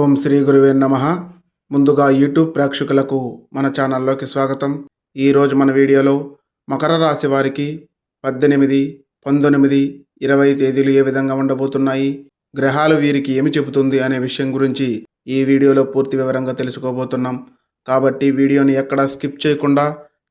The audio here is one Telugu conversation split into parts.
ఓం శ్రీ గురువే నమ. ముందుగా యూట్యూబ్ ప్రేక్షకులకు మన ఛానల్లోకి స్వాగతం. ఈరోజు మన వీడియోలో మకర రాశి వారికి పద్దెనిమిది పంతొమ్మిది ఇరవై తేదీలు ఏ విధంగా ఉండబోతున్నాయి గ్రహాలు వీరికి ఏమి చెబుతుంది అనే విషయం గురించి ఈ వీడియోలో పూర్తి వివరంగా తెలుసుకోబోతున్నాం. కాబట్టి వీడియోని ఎక్కడా స్కిప్ చేయకుండా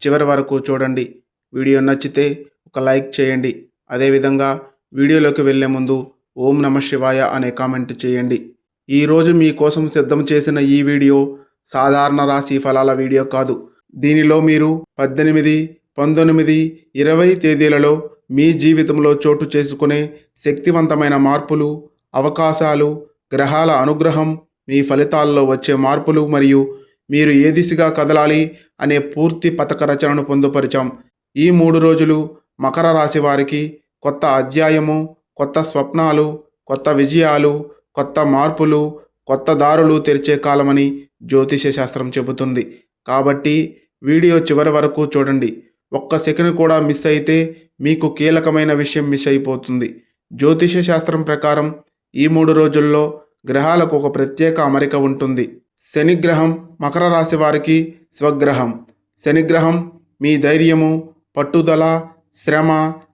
చివరి వరకు చూడండి. వీడియో నచ్చితే ఒక లైక్ చేయండి. అదేవిధంగా వీడియోలోకి వెళ్ళే ముందు ఓం నమ శివాయ అనే కామెంట్ చేయండి. ఈరోజు మీకోసం సిద్ధం చేసిన ఈ వీడియో సాధారణ రాశి ఫలాల వీడియో కాదు. దీనిలో మీరు పద్దెనిమిది పంతొమ్మిది ఇరవై తేదీలలో మీ జీవితంలో చోటు చేసుకునే శక్తివంతమైన మార్పులు అవకాశాలు గ్రహాల అనుగ్రహం మీ ఫలితాల్లో వచ్చే మార్పులు మరియు మీరు ఏ దిశగా కదలాలి అనే పూర్తి పథక రచనను పొందుపరిచాం. ఈ మూడు రోజులు మకర రాశి వారికి కొత్త అధ్యాయము కొత్త స్వప్నాలు కొత్త విజయాలు కొత్త మార్పులు కొత్త దారులు తెరిచే కాలమని జ్యోతిష శాస్త్రం చెబుతుంది. కాబట్టి వీడియో చివరి వరకు చూడండి. ఒక్క సెకండ్ కూడా మిస్ అయితే మీకు కీలకమైన విషయం మిస్ అయిపోతుంది. జ్యోతిష శాస్త్రం ప్రకారం ఈ మూడు రోజుల్లో గ్రహాలకు ఒక ప్రత్యేక అమరిక ఉంటుంది. శనిగ్రహం మకర రాశి వారికి స్వగ్రహం. శనిగ్రహం మీ ధైర్యము పట్టుదల శ్రమ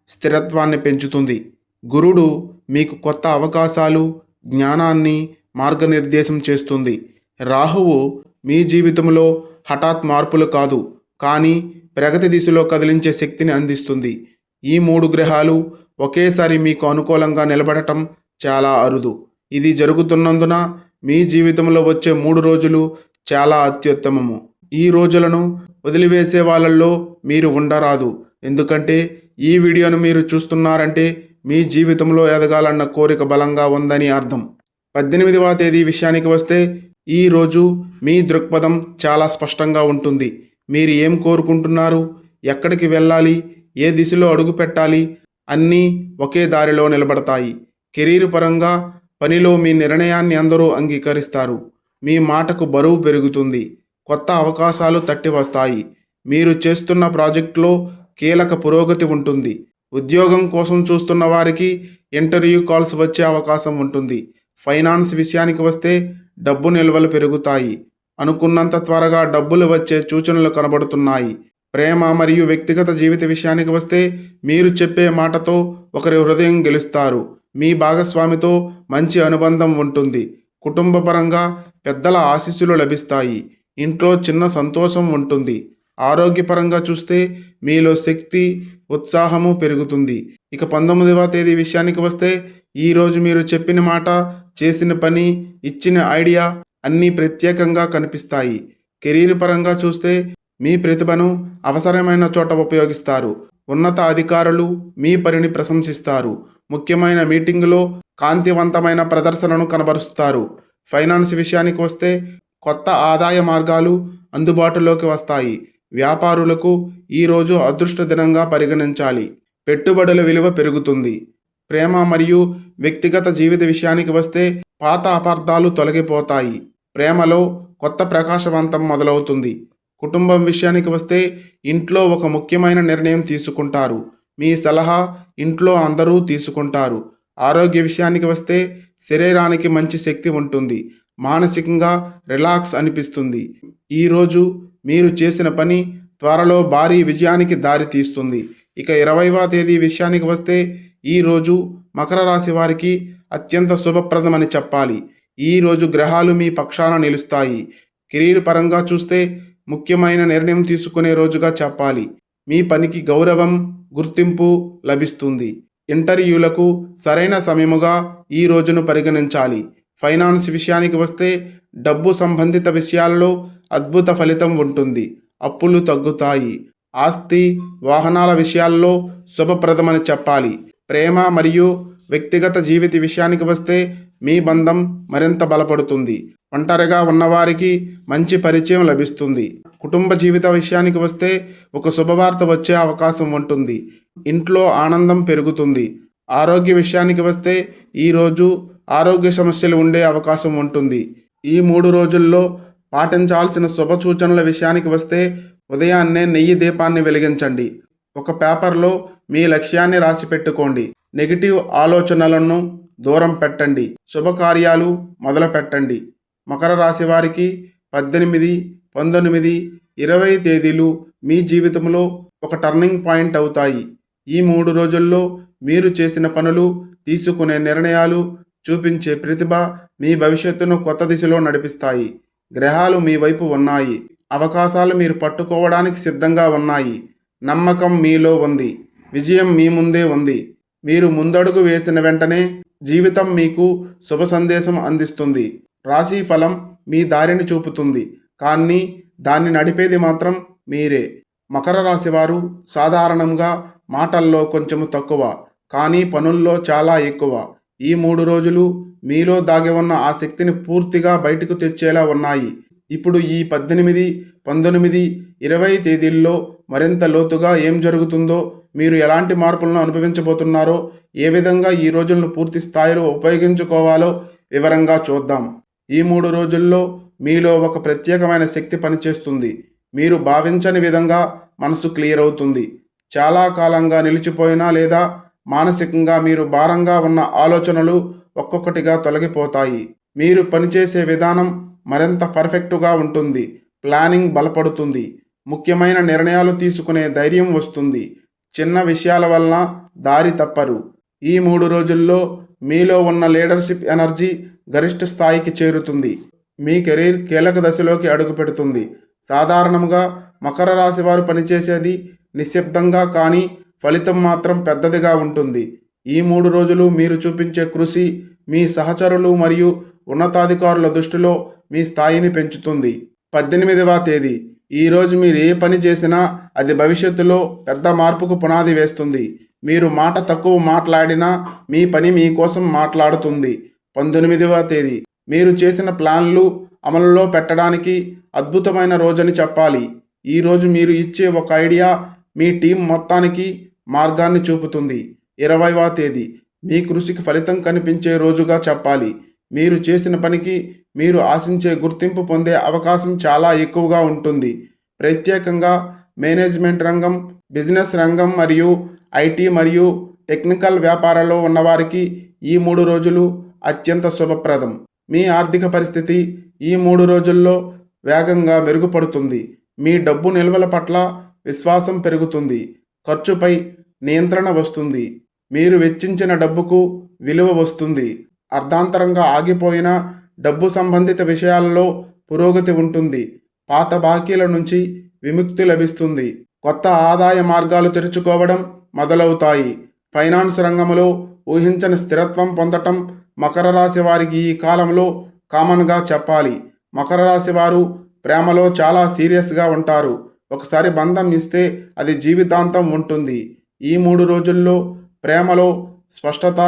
స్థిరత్వాన్ని పెంచుతుంది. గురుడు మీకు కొత్త అవకాశాలు జ్ఞానాన్ని మార్గనిర్దేశం చేస్తుంది. రాహువు మీ జీవితంలో హఠాత్ మార్పులు కాదు కానీ ప్రగతి దిశలో కదిలించే శక్తిని అందిస్తుంది. ఈ మూడు గ్రహాలు ఒకేసారి మీకు అనుకూలంగా నిలబడటం చాలా అరుదు. ఇది జరుగుతున్నందున మీ జీవితంలో వచ్చే మూడు రోజులు చాలా అత్యుత్తమము. ఈ రోజులను వదిలివేసే వాళ్ళల్లో మీరు ఉండరాదు. ఎందుకంటే ఈ వీడియోను మీరు చూస్తున్నారంటే మీ జీవితంలో ఎదగాలన్న కోరిక బలంగా ఉందని అర్థం. పద్దెనిమిదవ తేదీ విషయానికి వస్తే ఈ రోజు మీ దృక్పథం చాలా స్పష్టంగా ఉంటుంది. మీరు ఏం కోరుకుంటున్నారు? ఎక్కడికి వెళ్ళాలి? ఏ దిశలో అడుగు పెట్టాలి? అన్నీ ఒకే దారిలో నిలబడతాయి. కెరీర్ పరంగా పనిలో మీ నిర్ణయాన్ని అందరూ అంగీకరిస్తారు. మీ మాటకు బరువు పెరుగుతుంది. కొత్త అవకాశాలు తట్టి వస్తాయి మీరు చేస్తున్న ప్రాజెక్టులో కీలక పురోగతి ఉంటుంది. ఉద్యోగం కోసం చూస్తున్న వారికి ఇంటర్వ్యూ కాల్స్ వచ్చే అవకాశం ఉంటుంది. ఫైనాన్స్ విషయానికి వస్తే డబ్బు నిల్వలు పెరుగుతాయి. అనుకున్నంత త్వరగా డబ్బులు వచ్చే సూచనలు కనబడుతున్నాయి. ప్రేమ మరియు వ్యక్తిగత జీవిత విషయానికి వస్తే మీరు చెప్పే మాటతో ఒకరి హృదయం గెలుస్తారు. మీ భాగస్వామితో మంచి అనుబంధం ఉంటుంది. కుటుంబపరంగా పెద్దల ఆశీస్సులు లభిస్తాయి. ఇంట్లో చిన్న సంతోషం ఉంటుంది. ఆరోగ్యపరంగా చూస్తే మీలో శక్తి ఉత్సాహము పెరుగుతుంది. ఇక పంతొమ్మిదవ తేదీ విషయానికి వస్తే ఈరోజు మీరు చెప్పిన మాట చేసిన పని ఇచ్చిన ఐడియా అన్నీ ప్రత్యేకంగా కనిపిస్తాయి. కెరీర్ పరంగా చూస్తే మీ ప్రతిభను అవసరమైన చోట ఉపయోగిస్తారు. ఉన్నత అధికారులు మీ పనిని ప్రశంసిస్తారు. ముఖ్యమైన మీటింగులో కాంతివంతమైన ప్రదర్శనను కనబరుస్తారు. ఫైనాన్స్ విషయానికి వస్తే కొత్త ఆదాయ మార్గాలు అందుబాటులోకి వస్తాయి. వ్యాపారులకు ఈరోజు అదృష్ట దినంగా పరిగణించాలి. పెట్టుబడుల విలువ పెరుగుతుంది. ప్రేమ మరియు వ్యక్తిగత జీవిత విషయానికి వస్తే పాత అపార్థాలు తొలగిపోతాయి. ప్రేమలో కొత్త ప్రకాశవంతం మొదలవుతుంది. కుటుంబం విషయానికి వస్తే ఇంట్లో ఒక ముఖ్యమైన నిర్ణయం తీసుకుంటారు. మీ సలహా ఇంట్లో అందరూ తీసుకుంటారు. ఆరోగ్య విషయానికి వస్తే శరీరానికి మంచి శక్తి ఉంటుంది. మానసికంగా రిలాక్స్ అనిపిస్తుంది. ఈరోజు మీరు చేసిన పని త్వరలో భారీ విజయానికి దారి తీస్తుంది. ఇక ఇరవైవ తేదీ విషయానికి వస్తే ఈరోజు మకర రాశి వారికి అత్యంత శుభప్రదమని చెప్పాలి. ఈరోజు గ్రహాలు మీ పక్షాన నిలుస్తాయి. కెరీర్ పరంగా చూస్తే ముఖ్యమైన నిర్ణయం తీసుకునే రోజుగా చెప్పాలి. మీ పనికి గౌరవం గుర్తింపు లభిస్తుంది. ఇంటర్వ్యూలకు సరైన సమయముగా ఈ రోజును పరిగణించాలి. ఫైనాన్స్ విషయానికి వస్తే డబ్బు సంబంధిత విషయాల్లో అద్భుత ఫలితం ఉంటుంది. అప్పులు తగ్గుతాయి. ఆస్తి వాహనాల విషయాల్లో శుభప్రదమని చెప్పాలి. ప్రేమ మరియు వ్యక్తిగత జీవిత విషయానికి వస్తే మీ బంధం మరింత బలపడుతుంది. ఒంటరిగా ఉన్నవారికి మంచి పరిచయం లభిస్తుంది. కుటుంబ జీవిత విషయానికి వస్తే ఒక శుభవార్త వచ్చే అవకాశం ఉంటుంది. ఇంట్లో ఆనందం పెరుగుతుంది. ఆరోగ్య విషయానికి వస్తే ఈరోజు ఆరోగ్య సమస్యలు ఉండే అవకాశం ఉంటుంది. ఈ మూడు రోజుల్లో పాటించాల్సిన శుభ సూచనల విషయానికి వస్తే ఉదయాన్నే నెయ్యి దీపాన్ని వెలిగించండి. ఒక పేపర్లో మీ లక్ష్యాన్ని రాసి పెట్టుకోండి. నెగిటివ్ ఆలోచనలను దూరం పెట్టండి. శుభకార్యాలు మొదలు పెట్టండి. మకర రాశి వారికి పద్దెనిమిది పంతొమ్మిది ఇరవై తేదీలు మీ జీవితంలో ఒక టర్నింగ్ పాయింట్ అవుతాయి. ఈ మూడు రోజుల్లో మీరు చేసిన పనులు తీసుకునే నిర్ణయాలు చూపించే ప్రతిభ మీ భవిష్యత్తును కొత్త దిశలో నడిపిస్తాయి. గ్రహాలు మీ వైపు ఉన్నాయి. అవకాశాలు మీరు పట్టుకోవడానికి సిద్ధంగా ఉన్నాయి. నమ్మకం మీలో ఉంది. విజయం మీ ముందే ఉంది. మీరు ముందడుగు వేసిన వెంటనే జీవితం మీకు శుభ సందేశం అందిస్తుంది. రాశి ఫలం మీ దారిని చూపుతుంది. కానీ దాన్ని నడిపేది మాత్రం మీరే. మకర రాశి వారు సాధారణంగా మాటల్లో కొంచెము తక్కువ కానీ పనుల్లో చాలా ఎక్కువ. ఈ మూడు రోజులు మీలో దాగి ఉన్న ఆ శక్తిని పూర్తిగా బయటకు తెచ్చేలా ఉన్నాయి. ఇప్పుడు ఈ పద్దెనిమిది పంతొమ్మిది ఇరవై తేదీల్లో మరింత లోతుగా ఏం జరుగుతుందో మీరు ఎలాంటి మార్పులను అనుభవించబోతున్నారో ఏ విధంగా ఈ రోజులను పూర్తి స్థాయిలో ఉపయోగించుకోవాలో వివరంగా చూద్దాం. ఈ మూడు రోజుల్లో మీలో ఒక ప్రత్యేకమైన శక్తి పనిచేస్తుంది. మీరు భావించని విధంగా మనసు క్లియర్ అవుతుంది. చాలా కాలంగా నిలిచిపోయినా లేదా మానసికంగా మీరు భారంగా ఉన్న ఆలోచనలు ఒక్కొక్కటిగా తొలగిపోతాయి. మీరు పనిచేసే విధానం మరింత పర్ఫెక్టుగా ఉంటుంది. ప్లానింగ్ బలపడుతుంది. ముఖ్యమైన నిర్ణయాలు తీసుకునే ధైర్యం వస్తుంది. చిన్న విషయాల వలన దారి తప్పరు. ఈ మూడు రోజుల్లో మీలో ఉన్న లీడర్షిప్ ఎనర్జీ గరిష్ట స్థాయికి చేరుతుంది. మీ కెరీర్ కీలక దశలోకి అడుగుపెడుతుంది. సాధారణంగా మకర రాశి వారు పనిచేసేది నిశ్శబ్దంగా కానీ ఫలితం మాత్రం పెద్దదిగా ఉంటుంది. ఈ మూడు రోజులు మీరు చూపించే కృషి మీ సహచరులు మరియు ఉన్నతాధికారుల దృష్టిలో మీ స్థాయిని పెంచుతుంది. పద్దెనిమిదవ తేదీ. ఈరోజు మీరు ఏ పని చేసినా అది భవిష్యత్తులో పెద్ద మార్పుకు పునాది వేస్తుంది. మీరు మాట తక్కువ మాట్లాడినా మీ పని మీకోసం మాట్లాడుతుంది. పంతొమ్మిదవ తేదీ. మీరు చేసిన ప్లాన్లు అమలులో పెట్టడానికి అద్భుతమైన రోజని చెప్పాలి. ఈరోజు మీరు ఇచ్చే ఒక ఐడియా మీ టీం మొత్తానికి మార్గాన్ని చూపుతుంది. ఇరవైవ తేదీ. మీ కృషికి ఫలితం కనిపించే రోజుగా చెప్పాలి. మీరు చేసిన పనికి మీరు ఆశించే గుర్తింపు పొందే అవకాశం చాలా ఎక్కువగా ఉంటుంది. ప్రత్యేకంగా మేనేజ్మెంట్ రంగం బిజినెస్ రంగం మరియు ఐటీ మరియు టెక్నికల్ వ్యాపారాల్లో ఉన్నవారికి ఈ మూడు రోజులు అత్యంత శుభప్రదం. మీ ఆర్థిక పరిస్థితి ఈ మూడు రోజుల్లో వేగంగా మెరుగుపడుతుంది. మీ డబ్బు నిల్వల పట్ల విశ్వాసం పెరుగుతుంది. ఖర్చుపై నియంత్రణ వస్తుంది. మీరు వెచ్చించిన డబ్బుకు విలువ వస్తుంది. అర్ధాంతరంగా ఆగిపోయిన డబ్బు సంబంధిత విషయాలలో పురోగతి ఉంటుంది. పాత బాకీల నుంచి విముక్తి లభిస్తుంది. కొత్త ఆదాయ మార్గాలు తెరుచుకోవడం మొదలవుతాయి. ఫైనాన్స్ రంగంలో ఊహించని స్థిరత్వం పొందటం మకర రాశి వారికి ఈ కాలంలో కామన్గా చెప్పాలి. మకర రాశి వారు ప్రేమలో చాలా సీరియస్గా ఉంటారు. ఒకసారి బంధం ఇస్తే అది జీవితాంతం ఉంటుంది. ఈ మూడు రోజుల్లో ప్రేమలో స్పష్టత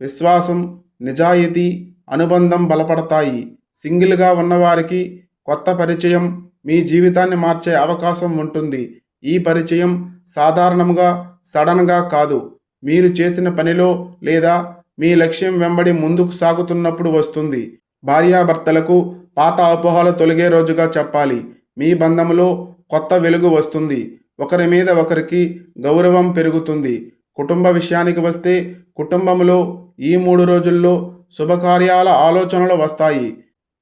విశ్వాసం నిజాయితీ అనుబంధం బలపడతాయి. సింగిల్గా ఉన్నవారికి కొత్త పరిచయం మీ జీవితాన్ని మార్చే అవకాశం ఉంటుంది. ఈ పరిచయం సాధారణంగా సడన్గా కాదు. మీరు చేసిన పనిలో లేదా మీ లక్ష్యం వెంబడి ముందుకు సాగుతున్నప్పుడు వస్తుంది. భార్యాభర్తలకు పాత అపోహలు తొలగే రోజుగా చెప్పాలి. మీ బంధంలో కొత్త వెలుగు వస్తుంది. ఒకరి మీద ఒకరికి గౌరవం పెరుగుతుంది. కుటుంబ విషయానికి వస్తే కుటుంబంలో ఈ మూడు రోజుల్లో శుభకార్యాల ఆలోచనలు వస్తాయి.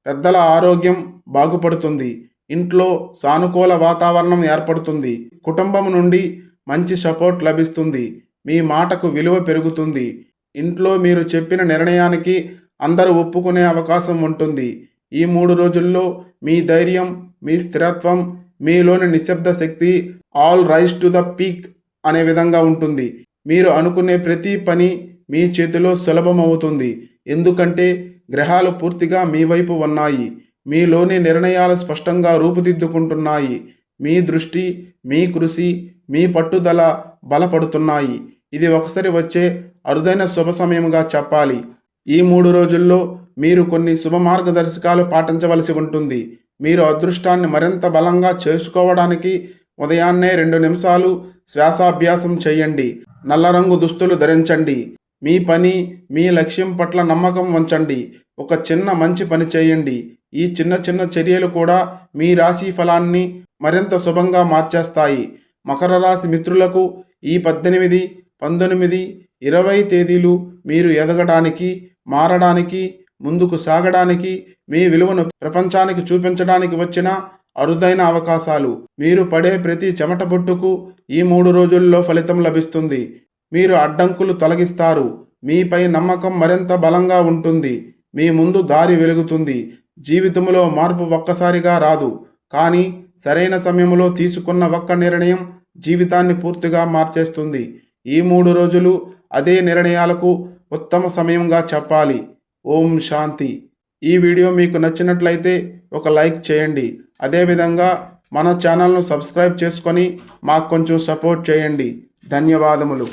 పెద్దల ఆరోగ్యం బాగుపడుతుంది. ఇంట్లో సానుకూల వాతావరణం ఏర్పడుతుంది. కుటుంబం నుండి మంచి సపోర్ట్ లభిస్తుంది. మీ మాటకు విలువ పెరుగుతుంది. ఇంట్లో మీరు చెప్పిన నిర్ణయానికి అందరూ ఒప్పుకునే అవకాశం ఉంటుంది. ఈ మూడు రోజుల్లో మీ ధైర్యం మీ స్థిరత్వం మీలోని నిశ్శబ్ద శక్తి all rise to the peak అనే విధంగా ఉంటుంది. మీరు అనుకునే ప్రతి పని మీ చేతిలో సులభమవుతుంది. ఎందుకంటే గ్రహాలు పూర్తిగా మీ వైపు ఉన్నాయి. మీలోని నిర్ణయాలు స్పష్టంగా రూపుదిద్దుకుంటున్నాయి. మీ దృష్టి మీ కృషి మీ పట్టుదల బలపడుతున్నాయి. ఇది ఒకసారి వచ్చే అరుదైన శుభ సమయంగా చెప్పాలి. ఈ మూడు రోజుల్లో మీరు కొన్ని శుభ మార్గదర్శకాలు పాటించవలసి ఉంటుంది. మీరు అదృష్టాన్ని మరింత బలంగా చేసుకోవడానికి ఉదయాన్నే రెండు నిమిషాలు శ్వాసాభ్యాసం చేయండి. నల్ల రంగు దుస్తులు ధరించండి. మీ పని మీ లక్ష్యం పట్ల నమ్మకం ఉంచండి. ఒక చిన్న మంచి పని చేయండి. ఈ చిన్న చిన్న చర్యలు కూడా మీ రాశి ఫలాన్ని మరింత శుభంగా మార్చేస్తాయి. మకర రాశి మిత్రులకు ఈ పద్దెనిమిది పంతొమ్మిది ఇరవై తేదీలు మీరు ఎదగడానికి మారడానికి ముందుకు సాగడానికి మీ విలువను ప్రపంచానికి చూపించడానికి వచ్చిన అరుదైన అవకాశాలు. మీరు పడే ప్రతి చెమట బొట్టుకు ఈ మూడు రోజుల్లో ఫలితం లభిస్తుంది. మీరు అడ్డంకులు తొలగిస్తారు. మీపై నమ్మకం మరింత బలంగా ఉంటుంది. మీ ముందు దారి వెలుగుతుంది. జీవితంలో మార్పు ఒక్కసారిగా రాదు. కానీ సరైన సమయంలో తీసుకున్న ఒక్క నిర్ణయం జీవితాన్ని పూర్తిగా మార్చేస్తుంది. ఈ మూడు రోజులు అదే నిర్ణయాలకు ఉత్తమ సమయంగా చెప్పాలి. ఓం శాంతి. ఈ వీడియో మీకు నచ్చినట్లయితే ఒక లైక్ చేయండి. అదేవిధంగా మన ఛానల్ను సబ్స్క్రైబ్ చేసుకొని మాకు కొంచెం సపోర్ట్ చేయండి. ధన్యవాదములు.